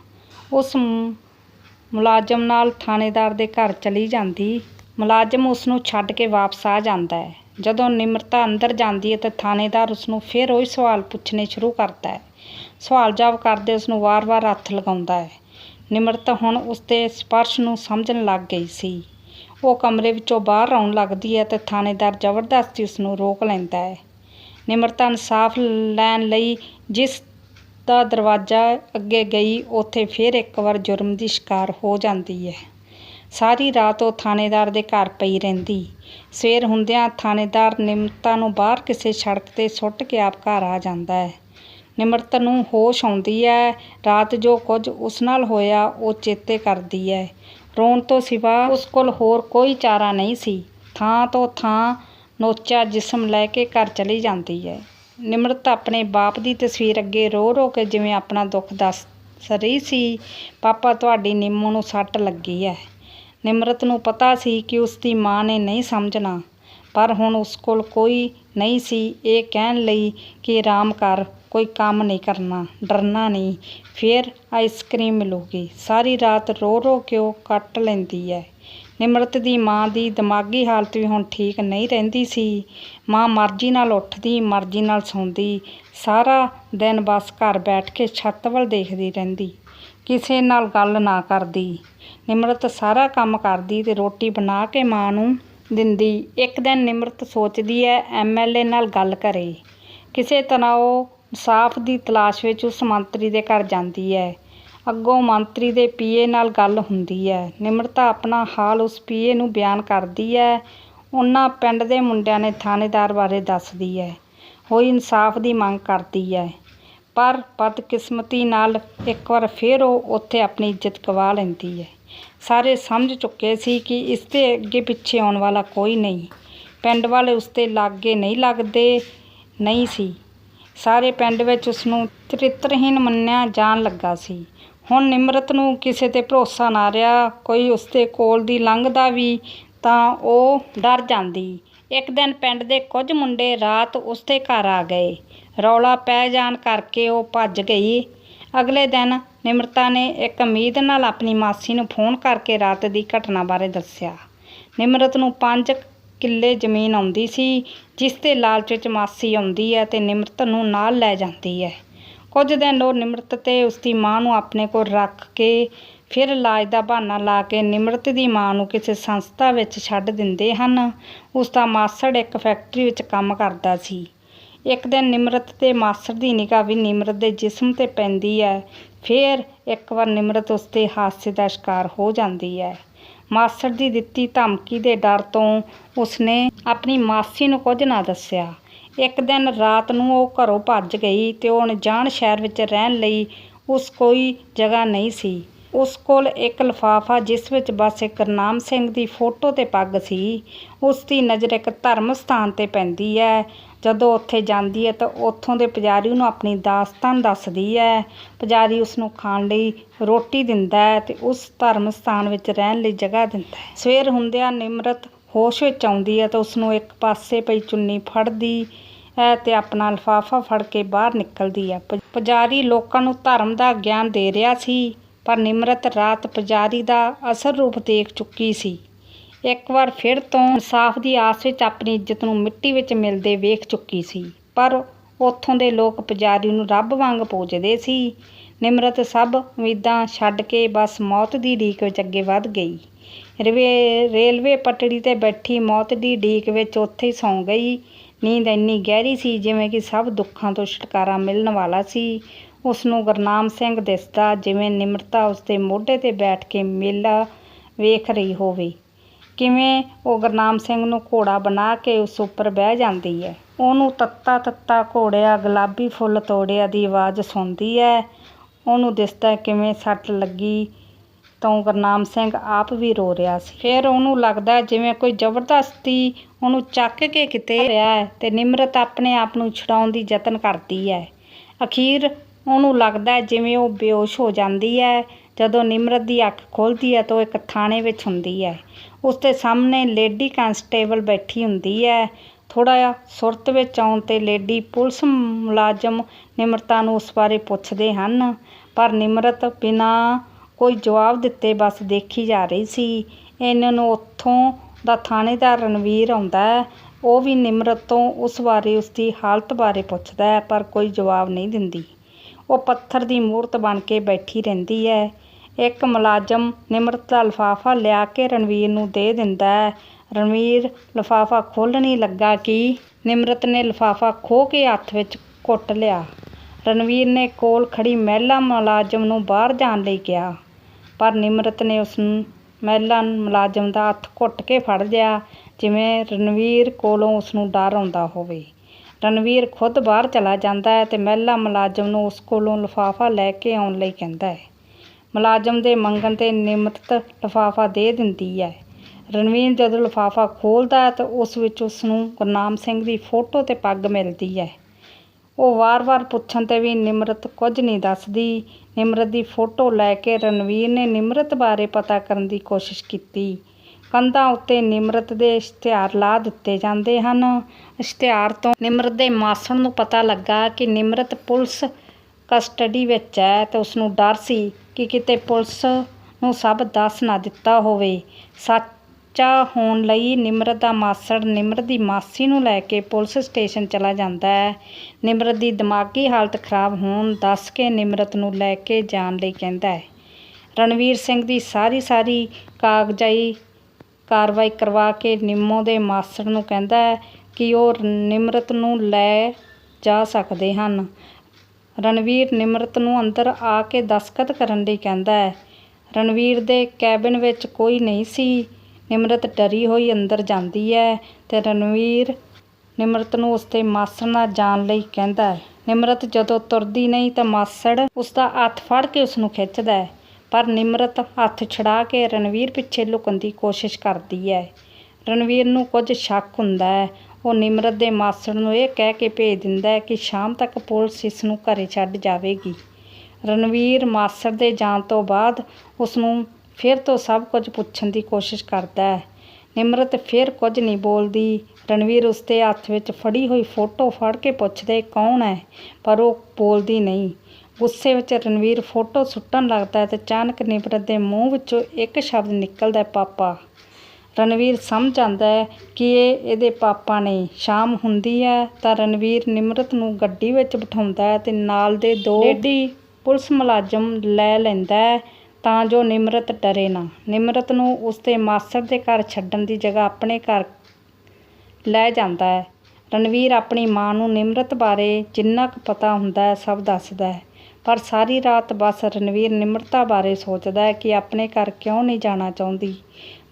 ਉਸ ਮੁਲਾਜ਼ਮ ਨਾਲ ਥਾਣੇਦਾਰ ਦੇ ਘਰ ਚਲੀ ਜਾਂਦੀ। ਮੁਲਾਜ਼ਮ ਉਸ ਨੂੰ ਛੱਡ ਕੇ ਵਾਪਸ ਆ ਜਾਂਦਾ ਹੈ। ਜਦੋਂ ਨਿਮਰਤਾ ਅੰਦਰ ਜਾਂਦੀ ਹੈ ਤਾਂ ਥਾਣੇਦਾਰ ਉਸ ਨੂੰ ਫਿਰ ਉਹੀ ਸਵਾਲ ਪੁੱਛਣੇ ਸ਼ੁਰੂ ਕਰਦਾ ਹੈ। ਸਵਾਲ ਜਵਾਬ ਕਰਦੇ ਉਸ ਨੂੰ ਵਾਰ-ਵਾਰ ਹੱਥ ਲਗਾਉਂਦਾ ਹੈ। ਨਿਮਰਤਾ ਹੁਣ ਉਸ ਦੇ ਸਪਰਸ਼ ਨੂੰ ਸਮਝਣ ਲੱਗ ਗਈ ਸੀ। ਉਹ ਕਮਰੇ ਵਿੱਚੋਂ ਬਾਹਰ ਆਉਣ ਲੱਗਦੀ ਹੈ ਤੇ ਥਾਣੇਦਾਰ ਜ਼ਬਰਦਸਤੀ ਉਸ ਨੂੰ ਰੋਕ ਲੈਂਦਾ ਹੈ। ਨਿਮਰਤਾ ਇਨਸਾਫ ਲੈਣ ਲਈ ਜਿਸ ਦਾ ਦਰਵਾਜ਼ਾ ਅੱਗੇ ਗਈ, ਉੱਥੇ ਫਿਰ ਇੱਕ ਵਾਰ ਜੁਰਮ ਦੀ ਸ਼ਿਕਾਰ ਹੋ ਜਾਂਦੀ ਹੈ। ਸਾਰੀ ਰਾਤ ਉਹ ਥਾਣੇਦਾਰ ਦੇ ਘਰ ਪਈ ਰਹਿੰਦੀ। ਸਵੇਰ ਹੁੰਦਿਆਂ ਥਾਣੇਦਾਰ ਨਿਮਰਤਾ ਨੂੰ ਬਾਹਰ ਕਿਸੇ ਸੜਕ ਤੇ ਸੁੱਟ ਕੇ ਆਪ ਘਰ ਆ ਜਾਂਦਾ ਹੈ। ਨਿਮਰਤਾ ਨੂੰ ਹੋਸ਼ ਆਉਂਦੀ ਹੈ। ਰਾਤ ਜੋ ਕੁਝ ਉਸ ਨਾਲ ਹੋਇਆ, ਉਹ ਚੇਤੇ ਕਰਦੀ ਹੈ। ਰੋਣ ਤੋਂ ਸਿਵਾ ਉਸ ਕੋਲ ਹੋਰ ਕੋਈ ਚਾਰਾ ਨਹੀਂ ਸੀ। ਥਾਂ ਤੋਂ ਥਾਂ ਨੋਚਾ ਜਿਸਮ ਲੈ ਕੇ ਘਰ ਚਲੀ ਜਾਂਦੀ ਹੈ। ਨਿਮਰਤ ਆਪਣੇ ਬਾਪ ਦੀ ਤਸਵੀਰ ਅੱਗੇ ਰੋ ਰੋ ਕੇ ਜਿਵੇਂ ਆਪਣਾ ਦੁੱਖ ਦੱਸ ਰਹੀ ਸੀ, ਪਾਪਾ, ਤੁਹਾਡੀ ਨਿੰਮੂ ਨੂੰ ਸੱਟ ਲੱਗੀ ਹੈ। ਨਿਮਰਤ ਨੂੰ ਪਤਾ ਸੀ ਕਿ ਉਸ ਦੀ ਮਾਂ ਨੇ ਨਹੀਂ ਸਮਝਣਾ, ਪਰ ਹੁਣ ਉਸ ਕੋਲ ਕੋਈ ਨਹੀਂ ਸੀ। ਇਹ ਕਹਿਣ ਲਈ ਕਿ ਆਰਾਮ ਕਰ ਕੋਈ ਕੰਮ ਨਹੀਂ ਕਰਨਾ, ਡਰਨਾ ਨਹੀਂ। ਫਿਰ ਆਈਸਕ੍ਰੀਮ ਮਿਲੂਗੀ। ਸਾਰੀ ਰਾਤ ਰੋ ਰੋ ਕੇ ਉਹ ਕੱਟ ਲੈਂਦੀ ਹੈ ਨਿਮਰਤ ਦੀ ਮਾਂ ਦੀ ਦਿਮਾਗੀ ਹਾਲਤ ਵੀ ਹੁਣ ਠੀਕ ਨਹੀਂ ਰਹਿੰਦੀ ਸੀ। ਮਾਂ ਮਰਜ਼ੀ ਨਾਲ ਉੱਠਦੀ, ਮਰਜ਼ੀ ਨਾਲ ਸੌਂਦੀ। ਸਾਰਾ ਦਿਨ ਬਸ ਘਰ ਬੈਠ ਕੇ ਛੱਤ ਵੱਲ ਦੇਖਦੀ ਰਹਿੰਦੀ। ਕਿਸੇ ਨਾਲ ਗੱਲ ਨਾ ਕਰਦੀ। ਨਿਮਰਤ ਸਾਰਾ ਕੰਮ ਕਰਦੀ ਤੇ ਰੋਟੀ ਬਣਾ ਕੇ ਮਾਂ ਨੂੰ ਦਿੰਦੀ। ਇੱਕ ਦਿਨ ਨਿਮਰਤ ਸੋਚਦੀ ਹੈ ਐਮਐਲਏ ਨਾਲ ਗੱਲ ਕਰੇ। ਕਿਸੇ ਤਰ੍ਹਾਂ ਉਹ ਇਨਸਾਫ ਦੀ ਤਲਾਸ਼ ਵਿੱਚ ਉਸ ਮੰਤਰੀ ਦੇ ਘਰ ਜਾਂਦੀ ਹੈ। ਅੱਗੋਂ ਮੰਤਰੀ ਦੇ ਪੀਏ ਨਾਲ ਗੱਲ ਹੁੰਦੀ ਹੈ। ਨਿਮਰਤਾ ਆਪਣਾ ਹਾਲ ਉਸ ਪੀਏ ਨੂੰ ਬਿਆਨ ਕਰਦੀ ਹੈ। ਉਹਨਾਂ ਪਿੰਡ ਦੇ ਮੁੰਡਿਆਂ ਨੇ ਥਾਣੇਦਾਰ ਬਾਰੇ ਦੱਸਦੀ ਹੈ। ਹੋਈ ਇਨਸਾਫ ਦੀ ਮੰਗ ਕਰਦੀ ਹੈ। ਪਰ ਬਦਕਿਸਮਤੀ ਨਾਲ ਇੱਕ ਵਾਰ ਫਿਰ ਉਹ ਉੱਥੇ ਆਪਣੀ ਇੱਜ਼ਤ ਗਵਾ ਲੈਂਦੀ ਹੈ। ਸਾਰੇ ਸਮਝ ਚੁੱਕੇ ਸੀ ਕਿ ਇਸਦੇ ਅੱਗੇ ਪਿੱਛੇ ਆਉਣ ਵਾਲਾ ਕੋਈ ਨਹੀਂ। ਪਿੰਡ ਵਾਲੇ ਉਸਦੇ ਲਾਗੇ ਨਹੀਂ ਲੱਗਦੇ, ਨਹੀਂ ਸੀ। ਸਾਰੇ ਪਿੰਡ ਵਿੱਚ ਉਸ ਨੂੰ ਚਰਿੱਤਰਹੀਣ ਮੰਨਿਆ ਜਾਣ ਲੱਗਾ ਸੀ। ਹੁਣ ਨਿਮਰਤ ਨੂੰ ਕਿਸੇ ਤੇ ਭਰੋਸਾ ਨਾ ਰਿਹਾ, ਕੋਈ ਉਸ ਦੇ ਕੋਲ ਦੀ ਲੰਘਦਾ ਵੀ ਤਾਂ ਉਹ ਡਰ ਜਾਂਦੀ। ਇੱਕ ਦਿਨ ਪਿੰਡ ਦੇ ਕੁਝ ਮੁੰਡੇ ਰਾਤ ਉਸ ਦੇ ਘਰ ਆ ਗਏ। ਰੌਲਾ ਪੈ ਜਾਣ ਕਰਕੇ ਉਹ ਭੱਜ ਗਈ। ਅਗਲੇ ਦਿਨ ਨਿਮਰਤਾ ਨੇ ਇੱਕ ਉਮੀਦ ਨਾਲ ਆਪਣੀ ਮਾਸੀ ਨੂੰ ਫੋਨ ਕਰਕੇ ਰਾਤ ਦੀ ਘਟਨਾ ਬਾਰੇ ਦੱਸਿਆ। ਨਿਮਰਤ ਨੂੰ ਪੰਜ ਕਿੱਲੇ ਜ਼ਮੀਨ ਆਉਂਦੀ ਸੀ, ਜਿਸ ਦੇ ਲਾਲਚ ਵਿੱਚ ਮਾਸੀ ਆਉਂਦੀ ਹੈ ਤੇ ਨਿਮਰਤ ਨੂੰ ਨਾਲ ਲੈ ਜਾਂਦੀ ਹੈ। ਕੁਝ ਦਿਨ ਉਹ ਨਿਮਰਤ ਤੇ ਉਸਦੀ ਮਾਂ ਨੂੰ ਆਪਣੇ ਕੋਲ ਰੱਖ ਕੇ ਫਿਰ ਇਲਾਜ ਦਾ ਬਹਾਨਾ ਲਾ ਕੇ ਨਿਮਰਤ ਦੀ ਮਾਂ ਨੂੰ ਕਿਸੇ ਸੰਸਥਾ ਵਿੱਚ ਛੱਡ ਦਿੰਦੇ ਹਨ। ਉਸ ਦਾ ਮਾਸੜ ਇੱਕ ਫੈਕਟਰੀ ਵਿੱਚ ਕੰਮ ਕਰਦਾ ਸੀ। ਇੱਕ ਦਿਨ ਨਿਮਰਤ ਤੇ ਮਾਸੜ ਦੀ ਨਿਗਾਹ ਵੀ ਨਿਮਰਤ ਦੇ ਜਿਸਮ ਤੇ ਪੈਂਦੀ ਹੈ। ਫਿਰ ਇੱਕ ਵਾਰ ਨਿਮਰਤ ਉਸ ਦੇ ਹਾਸੇ ਦਾ ਸ਼ਿਕਾਰ ਹੋ ਜਾਂਦੀ ਹੈ। ਮਾਸੜ ਦੀ ਦਿੱਤੀ ਧਮਕੀ ਦੇ ਡਰ ਤੋਂ ਉਸਨੇ ਆਪਣੀ ਮਾਸੀ ਨੂੰ ਕੁਝ ਨਾ ਦੱਸਿਆ। ਇੱਕ ਦਿਨ ਰਾਤ ਨੂੰ ਉਹ ਘਰੋਂ ਭੱਜ ਗਈ ਤੇ ਉਹ ਅਣਜਾਣ ਸ਼ਹਿਰ ਵਿੱਚ ਰਹਿਣ ਲਈ ਉਸ ਕੋਈ ਜਗ੍ਹਾ ਨਹੀਂ ਸੀ। ਉਸ ਕੋਲ ਇੱਕ ਲਿਫਾਫਾ ਜਿਸ ਵਿੱਚ ਬਸ ਇੱਕ ਗੁਰਨਾਮ ਸਿੰਘ ਦੀ ਫੋਟੋ ਤੇ ਪੱਗ ਸੀ। ਉਸ ਦੀ ਨਜ਼ਰ ਇੱਕ ਧਰਮ ਸਥਾਨ ਤੇ ਪੈਂਦੀ ਹੈ। ਜਦੋਂ ਉੱਥੇ ਜਾਂਦੀ ਹੈ ਤਾਂ ਉੱਥੋਂ ਦੇ ਪੁਜਾਰੀ ਨੂੰ ਆਪਣੀ ਦਾਸਤਾਨ ਦੱਸਦੀ ਹੈ। ਪੁਜਾਰੀ ਉਸਨੂੰ ਖਾਣ ਲਈ ਰੋਟੀ ਦਿੰਦਾ ਹੈ ਤੇ ਉਸ ਧਰਮ ਸਥਾਨ ਵਿੱਚ ਰਹਿਣ ਲਈ ਜਗ੍ਹਾ ਦਿੰਦਾ ਹੈ। ਸਵੇਰ ਹੁੰਦਿਆਂ ਨਿਮਰਤ ਹੋਸ਼ ਵਿੱਚ ਆਉਂਦੀ ਹੈ ਤਾਂ ਉਸਨੂੰ ਇੱਕ ਪਾਸੇ ਪਈ ਚੁੰਨੀ ਫੜਦੀ ਹੈ ਤੇ ਆਪਣਾ ਲਿਫਾਫਾ ਫੜ ਕੇ ਬਾਹਰ ਨਿਕਲਦੀ ਹੈ। ਪ- ਪੁਜਾਰੀ ਲੋਕਾਂ ਨੂੰ ਧਰਮ ਦਾ ਗਿਆਨ ਦੇ ਰਿਹਾ ਸੀ, ਪਰ ਨਿਮਰਤ ਰਾਤ ਪੁਜਾਰੀ ਦਾ ਅਸਲ ਰੂਪ ਦੇਖ ਚੁੱਕੀ ਸੀ। ਇੱਕ ਵਾਰ ਫਿਰ ਤੋਂ ਇਨਸਾਫ ਦੀ ਆਸ ਵਿੱਚ ਆਪਣੀ ਇੱਜ਼ਤ ਨੂੰ ਮਿੱਟੀ ਵਿੱਚ ਮਿਲਦੇ ਵੇਖ ਚੁੱਕੀ ਸੀ। ਪਰ ਉੱਥੋਂ ਦੇ ਲੋਕ ਪੁਜਾਰੀ ਨੂੰ ਰੱਬ ਵਾਂਗ ਪੂਜਦੇ ਸੀ। ਨਿਮਰਤ ਸਭ ਉਮੀਦਾਂ ਛੱਡ ਕੇ ਬਸ ਮੌਤ ਦੀ ਢੀਕ ਵਿੱਚ ਅੱਗੇ ਵੱਧ ਗਈ। ਰਵੇ, ਰੇਲਵੇ ਪਟੜੀ ਤੇ ਬੈਠੀ ਮੌਤ ਦੀ ਢੀਕ ਵਿੱਚ ਉੱਥੇ ਹੀ ਸੌਂ ਗਈ। ਨੀਂਦ ਇੰਨੀ ਗਹਿਰੀ ਸੀ ਜਿਵੇਂ ਕਿ ਸਭ ਦੁੱਖਾਂ ਤੋਂ ਛੁਟਕਾਰਾ ਮਿਲਣ ਵਾਲਾ ਸੀ। ਉਸ ਨੂੰ ਗੁਰਨਾਮ ਸਿੰਘ ਦਿਸਦਾ ਜਿਵੇਂ ਨਿਮਰਤਾ ਉਸਦੇ ਮੋਢੇ ਤੇ ਬੈਠ ਕੇ ਮੇਲਾ ਵੇਖ ਰਹੀ ਹੋਵੇ। ਕਿਵੇਂ ਉਹ ਗੁਰਨਾਮ ਸਿੰਘ ਨੂੰ ਘੋੜਾ ਬਣਾ ਕੇ ਉਸ ਉੱਪਰ ਬਹਿ ਜਾਂਦੀ ਹੈ। ਉਹਨੂੰ ਤੱਤਾ ਤੱਤਾ ਘੋੜਿਆ, ਗੁਲਾਬੀ ਫੁੱਲ ਤੋੜਿਆ ਦੀ ਆਵਾਜ਼ ਸੁਣਦੀ ਹੈ। ਉਹਨੂੰ ਦਿਸਦਾ ਕਿਵੇਂ ਸੱਟ ਲੱਗੀ ਤਾਂ ਗੁਰਨਾਮ ਸਿੰਘ ਆਪ ਵੀ ਰੋ ਰਿਹਾ ਸੀ। ਫਿਰ ਉਹਨੂੰ ਲੱਗਦਾ ਜਿਵੇਂ ਕੋਈ ਜ਼ਬਰਦਸਤੀ ਉਹਨੂੰ ਚੱਕ ਕੇ ਕਿਤੇ ਰਿਹਾ ਹੈ ਤੇ ਨਿਮਰਤ ਆਪਣੇ ਆਪ ਨੂੰ ਛੁਡਾਉਣ ਦੀ ਯਤਨ ਕਰਦੀ ਹੈ। ਅਖੀਰ ਉਹਨੂੰ ਲੱਗਦਾ ਜਿਵੇਂ ਉਹ ਬੇਹੋਸ਼ ਹੋ ਜਾਂਦੀ ਹੈ। ਜਦੋਂ ਨਿਮਰਤ ਦੀ ਅੱਖ ਖੁੱਲ੍ਹਦੀ ਹੈ ਤਾਂ ਉਹ ਇੱਕ ਥਾਣੇ ਵਿੱਚ ਹੁੰਦੀ ਹੈ। ਉਸ ਦੇ ਸਾਹਮਣੇ ਲੇਡੀ ਕਾਂਸਟੇਬਲ ਬੈਠੀ ਹੁੰਦੀ ਹੈ। ਥੋੜ੍ਹਾ ਜਿਹਾ ਸੁਰਤ ਵਿੱਚ ਆਉਣ ਤੇ ਲੇਡੀ ਪੁਲਿਸ ਮੁਲਾਜ਼ਮ ਨਿਮਰਤਾ ਨੂੰ ਉਸ ਬਾਰੇ ਪੁੱਛਦੇ ਹਨ। ਪਰ ਨਿਮਰਤ ਬਿਨਾਂ ਕੋਈ ਜਵਾਬ ਦਿੱਤੇ ਬਸ ਦੇਖੀ ਜਾ ਰਹੀ ਸੀ। ਇਹਨਾਂ ਨੂੰ ਉੱਥੋਂ ਦਾ ਥਾਣੇਦਾਰ ਰਣਵੀਰ ਆਉਂਦਾ ਹੈ। ਉਹ ਵੀ ਨਿਮਰਤ ਤੋਂ ਉਸ ਬਾਰੇ, ਉਸ ਦੀ ਹਾਲਤ ਬਾਰੇ ਪੁੱਛਦਾ ਹੈ, ਪਰ ਕੋਈ ਜਵਾਬ ਨਹੀਂ ਦਿੰਦੀ। ਉਹ ਪੱਥਰ ਦੀ ਮੂਰਤ ਬਣ ਕੇ ਬੈਠੀ ਰਹਿੰਦੀ ਹੈ ਇੱਕ ਮੁਲਾਜ਼ਮ ਨਿਮਰਤ ਦਾ ਲਿਫਾਫਾ ਲਿਆ ਕੇ ਰਣਵੀਰ ਨੂੰ ਦੇ ਦਿੰਦਾ ਹੈ ਰਣਵੀਰ, ਲਿਫਾਫਾ ਖੋਲ੍ਹਣ ਹੀ ਲੱਗਾ ਕਿ ਨਿਮਰਤ ਨੇ ਲਿਫਾਫਾ ਖੋਹ ਕੇ ਹੱਥ ਵਿੱਚ ਘੁੱਟ ਲਿਆ। ਰਣਵੀਰ ਨੇ ਕੋਲ ਖੜੀ ਮਹਿਲਾ ਮੁਲਾਜ਼ਮ ਨੂੰ ਬਾਹਰ ਜਾਣ ਲਈ ਕਿਹਾ। ਪਰ ਨਿਮਰਤ ਨੇ ਉਸ ਮਹਿਲਾ ਮੁਲਾਜ਼ਮ ਦਾ ਹੱਥ ਘੁੱਟ ਕੇ ਫੜ ਲਿਆ, ਜਿਵੇਂ ਰਣਵੀਰ ਕੋਲੋਂ ਉਸ ਨੂੰ ਡਰ ਆਉਂਦਾ ਹੋਵੇ। ਰਣਵੀਰ ਖੁਦ ਬਾਹਰ ਚਲਾ ਜਾਂਦਾ ਹੈ ਤੇ ਮਹਿਲਾ ਮੁਲਾਜ਼ਮ ਨੂੰ ਉਸ ਕੋਲੋਂ ਲਿਫਾਫਾ ਲੈ ਕੇ ਆਉਣ ਲਈ ਕਹਿੰਦਾ ਹੈ। ਮੁਲਾਜ਼ਮ ਦੇ ਮੰਗਣ ਤੇ ਨਿਮਰਤ ਲਿਫਾਫਾ ਦੇ ਦਿੰਦੀ ਹੈ। ਰਣਵੀਰ ਜਦੋਂ ਲਿਫਾਫਾ ਖੋਲ੍ਹਦਾ ਹੈ ਤਾਂ ਉਸ ਵਿੱਚ ਉਸ ਨੂੰ ਗੁਰਨਾਮ ਸਿੰਘ ਦੀ ਫੋਟੋ ਤੇ ਪੱਗ ਮਿਲਦੀ ਹੈ। ਉਹ ਵਾਰ-ਵਾਰ ਪੁੱਛਣ ਤੇ ਵੀ ਨਿਮਰਤ ਕੁਝ ਨਹੀਂ ਦੱਸਦੀ। ਨਿਮਰਤ ਦੀ ਫੋਟੋ ਲੈ ਕੇ ਰਣਵੀਰ ਨੇ ਨਿਮਰਤ ਬਾਰੇ ਪਤਾ ਕਰਨ ਦੀ ਕੋਸ਼ਿਸ਼ ਕੀਤੀ। ਕੰਧਾਂ ਉੱਤੇ ਨਿਮਰਤ ਦੇ ਇਸ਼ਤਿਹਾਰ ਲਾ ਦਿੱਤੇ ਜਾਂਦੇ ਹਨ। ਇਸ਼ਤਿਹਾਰ ਤੋਂ ਨਿਮਰਤ ਦੇ ਮਾਸੜ ਨੂੰ ਪਤਾ ਲੱਗਾ ਕਿ ਨਿਮਰਤ ਪੁਲਿਸ ਕਸਟਡੀ ਵਿੱਚ ਹੈ ਤੇ ਉਸ ਨੂੰ ਡਰ ਸੀ ਕਿ ਕਿਤੇ ਪੁਲਿਸ ਨੂੰ ਸਭ ਦੱਸ ਨਾ ਦਿੱਤਾ ਹੋਵੇ। ਸੱਚਾ ਹੋਣ ਲਈ ਨਿਮਰਤ ਦਾ ਮਾਸੜ ਨਿਮਰਤ ਦੀ ਮਾਸੀ ਨੂੰ ਲੈ ਕੇ ਪੁਲਿਸ ਸਟੇਸ਼ਨ ਚਲਾ ਜਾਂਦਾ ਹੈ। ਨਿਮਰਤ ਦੀ ਦਿਮਾਗੀ ਹਾਲਤ ਖਰਾਬ ਹੋਣ ਦੱਸ ਕੇ ਨਿਮਰਤ ਨੂੰ ਲੈ ਕੇ ਜਾਣ ਲਈ ਕਹਿੰਦਾ ਹੈ। ਰਣਵੀਰ ਸਿੰਘ ਦੀ ਸਾਰੀ ਸਾਰੀ ਕਾਗਜ਼ਾਈ ਕਾਰਵਾਈ ਕਰਵਾ ਕੇ ਨਿੰਮੋ ਦੇ ਮਾਸੜ ਨੂੰ ਕਹਿੰਦਾ ਹੈ ਕਿ ਉਹ ਨਿਮਰਤ ਨੂੰ ਲੈ ਜਾ ਸਕਦੇ ਹਨ। ਰਣਵੀਰ ਨਿਮਰਤ ਨੂੰ ਅੰਦਰ ਆ ਕੇ ਦਸਖਤ ਕਰਨ ਲਈ ਕਹਿੰਦਾ ਹੈ। ਰਣਵੀਰ ਦੇ ਕੈਬਿਨ ਵਿੱਚ ਕੋਈ ਨਹੀਂ ਸੀ। ਨਿਮਰਤ ਡਰੀ ਹੋਈ ਅੰਦਰ ਜਾਂਦੀ ਹੈ ਤੇ ਰਣਵੀਰ ਨਿਮਰਤ ਨੂੰ ਉਸਦੇ ਮਾਸੜ ਨਾਲ ਜਾਣ ਲਈ ਕਹਿੰਦਾ ਹੈ। ਨਿਮਰਤ ਜਦੋਂ ਤੁਰਦੀ ਨਹੀਂ ਤਾਂ ਮਾਸੜ ਉਸਦਾ ਹੱਥ ਫੜ ਕੇ ਉਸ ਨੂੰ ਖਿੱਚਦਾ ਹੈ। ਪਰ ਨਿਮਰਤ ਹੱਥ ਛੁਡਾ ਕੇ ਰਣਵੀਰ ਪਿੱਛੇ ਲੁਕਣ ਦੀ ਕੋਸ਼ਿਸ਼ ਕਰਦੀ ਹੈ ਰਣਵੀਰ ਨੂੰ ਕੁਝ ਸ਼ੱਕ ਹੁੰਦਾ ਹੈ ਉਹ ਨਿਮਰਤ ਦੇ ਮਾਸੜ ਨੂੰ ਇਹ ਕਹਿ ਕੇ ਭੇਜ ਦਿੰਦਾ ਹੈ ਕਿ ਸ਼ਾਮ ਤੱਕ ਪੁਲਿਸ ਇਸ ਨੂੰ ਘਰੇ ਛੱਡ ਜਾਵੇਗੀ। ਰਣਵੀਰ ਮਾਸੜ ਦੇ ਜਾਣ ਤੋਂ ਬਾਅਦ ਉਸ ਨੂੰ ਫਿਰ ਤੋਂ ਸਭ ਕੁਝ ਪੁੱਛਣ ਦੀ ਕੋਸ਼ਿਸ਼ ਕਰਦਾ ਹੈ ਨਿਮਰਤ ਫਿਰ ਕੁਝ ਨਹੀਂ ਬੋਲਦੀ। ਰਣਵੀਰ ਉਸਦੇ ਹੱਥ ਵਿੱਚ ਫੜੀ ਹੋਈ ਫੋਟੋ ਫੜ ਕੇ ਪੁੱਛਦੇ, ਕੌਣ ਹੈ ਪਰ ਉਹ ਬੋਲਦੀ ਨਹੀਂ। ਗੁੱਸੇ ਵਿੱਚ ਰਣਵੀਰ ਫੋਟੋ ਸੁੱਟਣ ਲੱਗਦਾ ਹੈ ਤੇ ਅਚਾਨਕ ਨਿਮਰਤ ਦੇ ਮੂੰਹ ਵਿੱਚੋਂ ਇੱਕ ਸ਼ਬਦ ਨਿਕਲਦਾ ਪਾਪਾ। ਰਣਵੀਰ ਸਮਝ ਆਉਂਦਾ ਹੈ ਕਿ ਇਹ ਇਹਦੇ ਪਾਪਾ ਨੇ। ਸ਼ਾਮ ਹੁੰਦੀ ਹੈ ਤਾਂ ਰਣਵੀਰ ਨਿਮਰਤ ਨੂੰ ਗੱਡੀ ਵਿੱਚ ਬਿਠਾਉਂਦਾ ਹੈ ਤੇ ਨਾਲ ਦੇ ਦੋ ਲੇਡੀ ਪੁਲਿਸ ਮੁਲਾਜ਼ਮ ਲੈ ਲੈਂਦਾ ਹੈ ਤਾਂ ਜੋ ਨਿਮਰਤ ਡਰੇ ਨਾ। ਨਿਮਰਤ ਨੂੰ ਉਸਦੇ ਮਾਸੜ ਦੇ ਘਰ ਛੱਡਣ ਦੀ ਜਗ੍ਹਾ ਆਪਣੇ ਘਰ ਲੈ ਜਾਂਦਾ ਹੈ। ਰਣਵੀਰ ਆਪਣੀ ਮਾਂ ਨੂੰ ਨਿਮਰਤ ਬਾਰੇ ਜਿੰਨਾ ਕੁ ਪਤਾ ਹੁੰਦਾ ਹੈ ਸਭ ਦੱਸਦਾ ਹੈ। ਪਰ ਸਾਰੀ ਰਾਤ ਬਸ ਰਣਵੀਰ ਨਿਮਰਤਾ ਬਾਰੇ ਸੋਚਦਾ ਹੈ ਕਿ ਆਪਣੇ ਘਰ ਕਿਉਂ ਨਹੀਂ ਜਾਣਾ ਚਾਹੁੰਦੀ।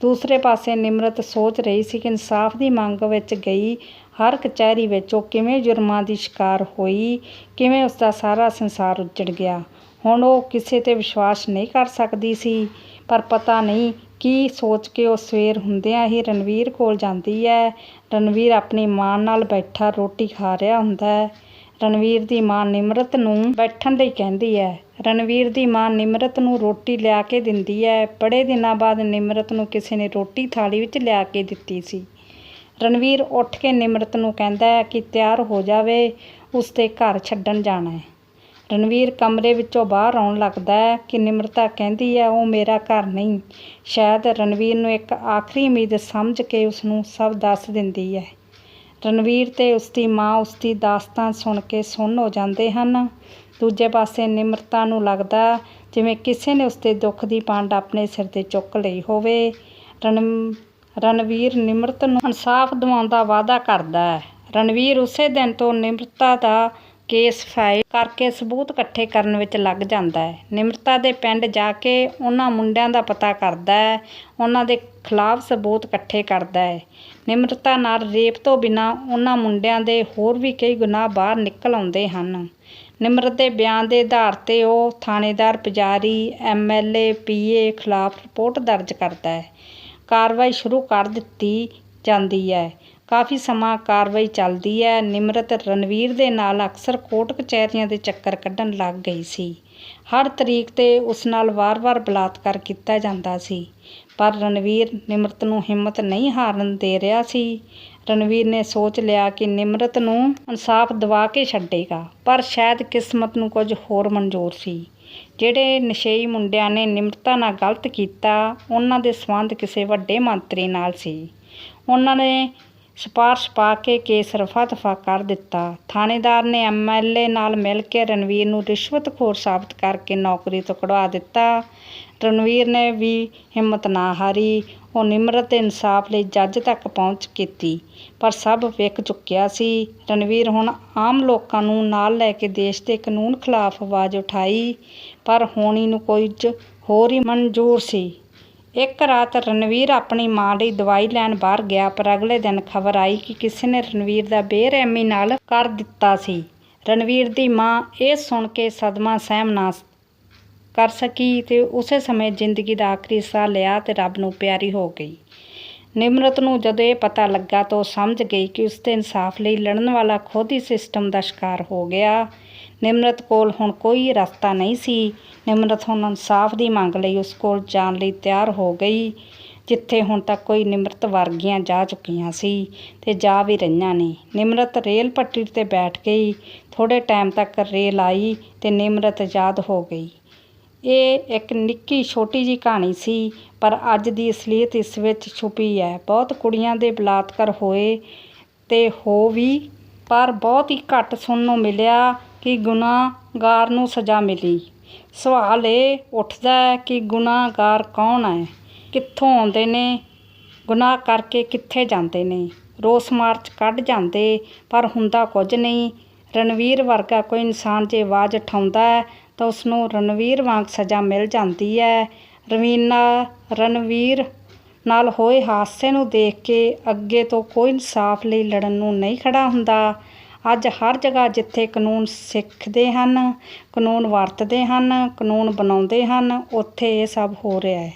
ਦੂਸਰੇ ਪਾਸੇ ਨਿਮਰਤ ਸੋਚ ਰਹੀ ਸੀ ਕਿ ਇਨਸਾਫ ਦੀ ਮੰਗ ਵਿੱਚ ਗਈ। ਹਰ ਕਚਹਿਰੀ ਵਿੱਚ ਉਹ ਕਿਵੇਂ ਜੁਰਮਾਂ ਦੀ ਸ਼ਿਕਾਰ ਹੋਈ, ਕਿਵੇਂ ਉਸ ਦਾ ਸਾਰਾ ਸੰਸਾਰ ਉੱਜੜ ਗਿਆ। ਹੁਣ ਉਹ ਕਿਸੇ ਤੇ ਵਿਸ਼ਵਾਸ ਨਹੀਂ ਕਰ ਸਕਦੀ ਸੀ, ਪਰ ਪਤਾ ਨਹੀਂ ਕੀ ਸੋਚ ਕੇ ਉਹ ਸਵੇਰ ਹੁੰਦਿਆਂ ਹੀ ਰਣਵੀਰ ਕੋਲ ਜਾਂਦੀ ਹੈ। ਰਣਵੀਰ ਆਪਣੀ ਮਾਂ ਨਾਲ ਬੈਠਾ ਰੋਟੀ ਖਾ ਰਿਹਾ ਹੁੰਦਾ ਹੈ। ਰਣਵੀਰ ਦੀ ਮਾਂ ਨਿਮਰਤ ਨੂੰ ਬੈਠਣ ਲਈ ਕਹਿੰਦੀ ਹੈ। ਰਣਵੀਰ ਦੀ ਮਾਂ ਨਿਮਰਤ ਨੂੰ ਰੋਟੀ ਲਿਆ ਕੇ ਦਿੰਦੀ ਹੈ। ਬੜੇ ਦਿਨਾਂ ਬਾਅਦ ਨਿਮਰਤ ਨੂੰ ਕਿਸੇ ਨੇ ਰੋਟੀ ਥਾਲੀ ਵਿੱਚ ਲਿਆ ਕੇ ਦਿੱਤੀ ਸੀ। ਰਣਵੀਰ ਉੱਠ ਕੇ ਨਿਮਰਤ ਨੂੰ ਕਹਿੰਦਾ ਹੈ ਕਿ ਤਿਆਰ ਹੋ ਜਾਵੇ, ਉਸ ਦੇ ਘਰ ਛੱਡਣ ਜਾਣਾ ਹੈ। ਰਣਵੀਰ ਕਮਰੇ ਵਿੱਚੋਂ ਬਾਹਰ ਆਉਣ ਲੱਗਦਾ ਹੈ ਕਿ ਨਿਮਰਤਾ ਕਹਿੰਦੀ ਹੈ, ਉਹ ਮੇਰਾ ਘਰ ਨਹੀਂ। ਸ਼ਾਇਦ ਰਣਵੀਰ ਨੂੰ ਇੱਕ ਆਖਰੀ ਉਮੀਦ ਸਮਝ ਕੇ ਉਸ ਨੂੰ ਸਭ ਦੱਸ ਦਿੰਦੀ ਹੈ। ਰਣਵੀਰ ਤੇ ਉਸਦੀ ਮਾਂ ਉਸਦੀ ਦਾਸਤਾਨ ਸੁਣ ਕੇ ਸੁੰਨ ਹੋ ਜਾਂਦੇ ਹਨ। ਦੂਜੇ ਪਾਸੇ ਨਿਮਰਤਾ ਨੂੰ ਲੱਗਦਾ ਜਿਵੇਂ ਕਿਸੇ ਨੇ ਉਸਦੇ ਦੁੱਖ ਦੀ ਪੰਡ ਆਪਣੇ ਸਿਰ ਤੇ ਚੁੱਕ ਲਈ ਹੋਵੇ। ਰਣ, ਰਣਵੀਰ ਨਿਮਰਤ ਨੂੰ ਇਨਸਾਫ ਦਿਵਾਉਣ ਦਾ ਵਾਅਦਾ ਕਰਦਾ ਹੈ। ਰਣਵੀਰ ਉਸੇ ਦਿਨ ਤੋਂ ਨਿਮਰਤਾ ਦਾ ਕੇਸ ਫਾਈਲ ਕਰਕੇ ਸਬੂਤ ਇਕੱਠੇ ਕਰਨ ਵਿੱਚ ਲੱਗ ਜਾਂਦਾ ਹੈ। ਨਿਮਰਤਾ ਦੇ ਪਿੰਡ ਜਾ ਕੇ ਉਹਨਾਂ ਮੁੰਡਿਆਂ ਦਾ ਪਤਾ ਕਰਦਾ ਹੈ, ਉਹਨਾਂ ਦੇ ਖਿਲਾਫ ਸਬੂਤ ਇਕੱਠੇ ਕਰਦਾ ਹੈ। ਨਿਮਰਤਾ ਨਾਲ ਰੇਪ ਤੋਂ ਬਿਨਾਂ ਉਹਨਾਂ ਮੁੰਡਿਆਂ ਦੇ ਹੋਰ ਵੀ ਕਈ ਗੁਨਾਹ ਬਾਹਰ ਨਿਕਲ ਆਉਂਦੇ ਹਨ। ਨਿਮਰਤ ਦੇ ਬਿਆਨ ਦੇ ਆਧਾਰ ਤੇ ਉਹ ਥਾਣੇਦਾਰ, ਪੁਜਾਰੀ ਐਮਐਲਏ ਪੀਏ ਖਿਲਾਫ ਰਿਪੋਰਟ ਦਰਜ ਕਰਦਾ ਹੈ। ਕਾਰਵਾਈ ਸ਼ੁਰੂ ਕਰ ਦਿੱਤੀ ਜਾਂਦੀ ਹੈ। ਕਾਫੀ ਸਮਾਂ ਕਾਰਵਾਈ ਚੱਲਦੀ ਹੈ। ਨਿਮਰਤ ਰਣਵੀਰ ਦੇ ਨਾਲ ਅਕਸਰ ਕੋਰਟ ਕਚਹਿਰੀਆਂ ਦੇ ਚੱਕਰ ਕੱਢਣ ਲੱਗ ਗਈ ਸੀ। ਹਰ ਤਰੀਕ ਤੇ ਉਸ ਨਾਲ ਵਾਰ-ਵਾਰ ਬਲਾਤਕਾਰ ਕੀਤਾ ਜਾਂਦਾ ਸੀ। ਪਰ ਰਣਵੀਰ ਨਿਮਰਤ ਨੂੰ ਹਿੰਮਤ ਨਹੀਂ ਹਾਰਨ ਦੇ ਰਿਹਾ ਸੀ। ਰਣਵੀਰ ਨੇ ਸੋਚ ਲਿਆ ਕਿ ਨਿਮਰਤ ਨੂੰ ਇਨਸਾਫ ਦਿਵਾ ਕੇ ਛੱਡੇਗਾ, ਪਰ ਸ਼ਾਇਦ ਕਿਸਮਤ ਨੂੰ ਕੁਝ ਹੋਰ ਮਨਜ਼ੂਰ ਸੀ। ਜਿਹੜੇ ਨਸ਼ੇਈ ਮੁੰਡਿਆਂ ਨੇ ਨਿਮਰਤਾ ਨਾਲ ਗਲਤ ਕੀਤਾ, ਉਹਨਾਂ ਦੇ ਸੰਬੰਧ ਕਿਸੇ ਵੱਡੇ ਮੰਤਰੀ ਨਾਲ ਸੀ। ਉਹਨਾਂ ਨੇ ਸਿਫਾਰਸ਼ ਪਾ ਕੇ ਕੇਸ ਰਫਾ ਦਫਾ ਕਰ ਦਿੱਤਾ। ਥਾਣੇਦਾਰ ਨੇ ਐਮਐਲਏ ਨਾਲ ਮਿਲ ਕੇ ਰਣਵੀਰ ਨੂੰ ਰਿਸ਼ਵਤਖੋਰ ਸਾਬਤ ਕਰਕੇ ਨੌਕਰੀ ਤੋਂ ਕਢਵਾ ਦਿੱਤਾ। ਰਣਵੀਰ ਨੇ ਵੀ ਹਿੰਮਤ ਨਾ ਹਾਰੀ, ਉਹ ਨਿਮਰਤ ਇਨਸਾਫ ਲਈ ਜੱਜ ਤੱਕ ਪਹੁੰਚ ਕੀਤੀ, ਪਰ ਸਭ ਵਿਕ ਚੁੱਕਿਆ ਸੀ। ਰਣਵੀਰ ਹੁਣ ਆਮ ਲੋਕਾਂ ਨੂੰ ਨਾਲ ਲੈ ਕੇ ਦੇਸ਼ ਦੇ ਕਾਨੂੰਨ ਖਿਲਾਫ ਆਵਾਜ਼ ਉਠਾਈ, ਪਰ ਹੋਣੀ ਨੂੰ ਕੁਝ ਹੋਰ ਹੀ ਮਨਜ਼ੂਰ ਸੀ। ਇੱਕ ਰਾਤ ਰਣਵੀਰ ਆਪਣੀ ਮਾਂ ਲਈ ਦਵਾਈ ਲੈਣ ਬਾਹਰ ਗਿਆ, ਪਰ ਅਗਲੇ ਦਿਨ ਖਬਰ ਆਈ ਕਿ ਕਿਸੇ ਨੇ ਰਣਵੀਰ ਦਾ ਬੇਰਹਿਮੀ ਨਾਲ ਕਰ ਦਿੱਤਾ ਸੀ। ਰਣਵੀਰ ਦੀ ਮਾਂ ਇਹ ਸੁਣ ਕੇ ਸਦਮਾ ਸਹਿਮ ਨਾ ਕਰ ਸਕੀ ਤੇ ਉਸੇ ਸਮੇਂ ਜ਼ਿੰਦਗੀ ਦਾ ਆਖਰੀ ਸਾਹ ਲਿਆ ਤੇ ਰੱਬ ਨੂੰ ਪਿਆਰੀ ਹੋ ਗਈ। ਨਿਮਰਤ ਨੂੰ ਜਦੋਂ ਇਹ ਪਤਾ ਲੱਗਾ ਤਾਂ ਉਹ ਸਮਝ ਗਈ ਕਿ ਉਸ ਦੇ ਇਨਸਾਫ ਲਈ ਲੜਨ ਵਾਲਾ ਖੁਦ ਹੀ ਸਿਸਟਮ ਦਾ ਸ਼ਿਕਾਰ ਹੋ ਗਿਆ। ਨਿਮਰਤ ਕੋਲ ਹੁਣ ਕੋਈ ਰਸਤਾ ਨਹੀਂ ਸੀ। ਨਿਮਰਤ ਹੁਣ ਇਨਸਾਫ ਦੀ ਮੰਗ ਲਈ ਉਸ ਕੋਲ ਜਾਣ ਲਈ ਤਿਆਰ ਹੋ ਗਈ, ਜਿੱਥੇ ਹੁਣ ਤੱਕ ਕੋਈ ਨਿਮਰਤ ਵਰਗੀਆਂ ਜਾ ਚੁੱਕੀਆਂ ਸੀ ਤੇ ਜਾ ਵੀ ਰਹੀਆਂ ਨੇ। ਨਿਮਰਤ ਰੇਲ ਪੱਟੀ ਤੇ ਬੈਠ ਗਈ। ਥੋੜੇ ਟਾਈਮ ਤੱਕ ਰੇਲ ਆਈ ਤੇ ਨਿਮਰਤ ਆਜ਼ਾਦ ਹੋ ਗਈ। ਇਹ ਇੱਕ ਨਿੱਕੀ ਛੋਟੀ ਜੀ ਕਹਾਣੀ ਸੀ, ਪਰ ਅੱਜ ਦੀ ਅਸਲੀਅਤ ਇਸ ਵਿੱਚ ਛੁਪੀ ਹੈ। ਬਹੁਤ ਕੁੜੀਆਂ ਦੇ ਬਲਾਤਕਾਰ ਹੋਏ ਤੇ ਹੋ ਵੀ, ਪਰ ਬਹੁਤ ਹੀ ਘੱਟ ਸੁਣਨ ਨੂੰ ਮਿਲਿਆ। ਕਿ ਗੁਨਾਹਗਾਰ ਨੂੰ ਸਜ਼ਾ ਮਿਲੀ। ਸਵਾਲ ਇਹ ਉੱਠਦਾ ਹੈ ਕਿ ਗੁਨਾਹਗਾਰ ਕੌਣ ਹੈ? ਕਿੱਥੋਂ ਆਉਂਦੇ ਨੇ? ਗੁਨਾਹ ਕਰਕੇ ਕਿੱਥੇ ਜਾਂਦੇ ਨੇ? ਰੋਸ ਮਾਰਚ ਕੱਢ ਜਾਂਦੇ, ਪਰ ਹੁੰਦਾ ਕੁਝ ਨਹੀਂ। ਰਣਵੀਰ ਵਰਗਾ ਕੋਈ ਇਨਸਾਨ ਜੇ ਆਵਾਜ਼ ਉਠਾਉਂਦਾ ਹੈ, ਤਾਂ ਉਸ ਨੂੰ ਰਣਵੀਰ ਵਾਂਗ ਸਜ਼ਾ ਮਿਲ ਜਾਂਦੀ ਹੈ। ਰਵੀਨਾ ਰਣਵੀਰ ਨਾਲ ਹੋਏ ਹਾਦਸੇ ਨੂੰ ਦੇਖ ਕੇ ਅੱਗੇ ਤੋਂ ਕੋਈ ਇਨਸਾਫ ਲਈ ਲੜਨ ਨੂੰ ਨਹੀਂ ਖੜਾ ਹੁੰਦਾ। ਅੱਜ ਹਰ ਜਗ੍ਹਾ ਜਿੱਥੇ ਕਾਨੂੰਨ ਸਿੱਖਦੇ ਹਨ, ਕਾਨੂੰਨ ਵਰਤਦੇ ਹਨ, ਕਾਨੂੰਨ ਬਣਾਉਂਦੇ ਹਨ, ਉੱਥੇ ਇਹ ਸਭ ਹੋ ਰਿਹਾ ਹੈ।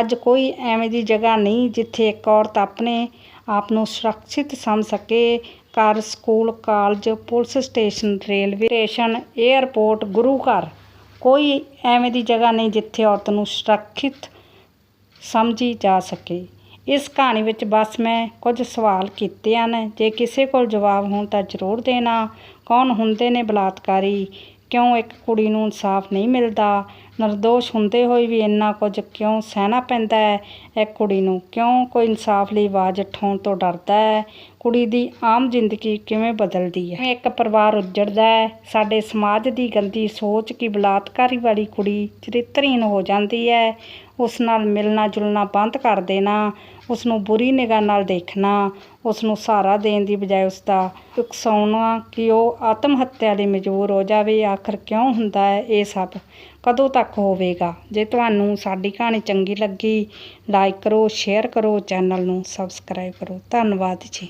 ਅੱਜ ਕੋਈ ਐਵੇਂ ਦੀ ਜਗ੍ਹਾ ਨਹੀਂ ਜਿੱਥੇ ਇੱਕ ਔਰਤ ਆਪਣੇ ਆਪ ਨੂੰ ਸੁਰੱਖਿਅਤ ਸਮਝ ਸਕੇ। ਘਰ, school, college, police station, railway station, airport, ਗੁਰੂ ਘਰ। ਕੋਈ ਐਵੇਂ ਦੀ ਜਗ੍ਹਾ ਨਹੀਂ ਜਿੱਥੇ ਔਰਤ ਨੂੰ ਸੁਰੱਖਿਅਤ ਸਮਝੀ ਜਾ ਸਕੇ। ਇਸ ਕਹਾਣੀ ਵਿੱਚ ਬਸ ਮੈਂ ਕੁਝ ਸਵਾਲ ਕੀਤੇ ਹਨ। ਜੇ ਕਿਸੇ ਕੋਲ ਜਵਾਬ ਹੋਣ ਤਾਂ ਜ਼ਰੂਰ ਦੇਣਾ। ਕੌਣ ਹੁੰਦੇ ਨੇ ਬਲਾਤਕਾਰੀ? ਕਿਉਂ ਇੱਕ ਕੁੜੀ ਨੂੰ ਇਨਸਾਫ ਨਹੀਂ ਮਿਲਦਾ? ਨਿਰਦੋਸ਼ ਹੁੰਦੇ ਹੋਏ ਵੀ ਇੰਨਾ ਕੁਝ ਕਿਉਂ ਸਹਿਣਾ ਪੈਂਦਾ ਹੈ? ਇੱਕ ਕੁੜੀ ਨੂੰ ਕਿਉਂ ਕੋਈ ਇਨਸਾਫ ਲਈ ਆਵਾਜ਼ ਉਠਾਉਣ ਤੋਂ ਡਰਦਾ ਹੈ? ਕੁੜੀ ਦੀ ਆਮ ਜ਼ਿੰਦਗੀ ਕਿਵੇਂ ਬਦਲਦੀ ਹੈ? ਇੱਕ ਪਰਿਵਾਰ ਉੱਜੜਦਾ ਹੈ? ਸਾਡੇ ਸਮਾਜ ਦੀ ਗੰਦੀ ਸੋਚ ਕਿ ਬਲਾਤਕਾਰੀ ਵਾਲੀ ਕੁੜੀ ਚਰਿੱਤਰਹੀਣ ਹੋ ਜਾਂਦੀ ਹੈ, ਉਸ ਨਾਲ ਮਿਲਣਾ ਜੁਲਣਾ ਬੰਦ ਕਰ ਦੇਣਾ। ਉਸ ਨੂੰ ਬੁਰੀ ਨਿਗਾਹ ਨਾਲ ਦੇਖਣਾ ਉਸ ਨੂੰ ਸਹਾਰਾ ਦੇਣ ਦੀ ਬਜਾਏ ਉਸ ਦਾ ਉਕਸਾਉਣਾ ਕਿ ਉਹ ਆਤਮ ਹੱਤਿਆ ਲਈ ਮਜਬੂਰ ਹੋ ਜਾਵੇ, ਆਖਰ ਕਿਉਂ ਹੁੰਦਾ ਹੈ ਇਹ ਸਭ? ਕਦੋਂ ਤੱਕ ਹੋਵੇਗਾ? ਜੇ ਤੁਹਾਨੂੰ ਸਾਡੀ ਕਹਾਣੀ ਚੰਗੀ ਲੱਗੀ ਲਾਈਕ ਕਰੋ ਸ਼ੇਅਰ ਕਰੋ ਚੈਨਲ ਨੂੰ ਸਬਸਕ੍ਰਾਈਬ ਕਰੋ। ਧੰਨਵਾਦ ਜੀ।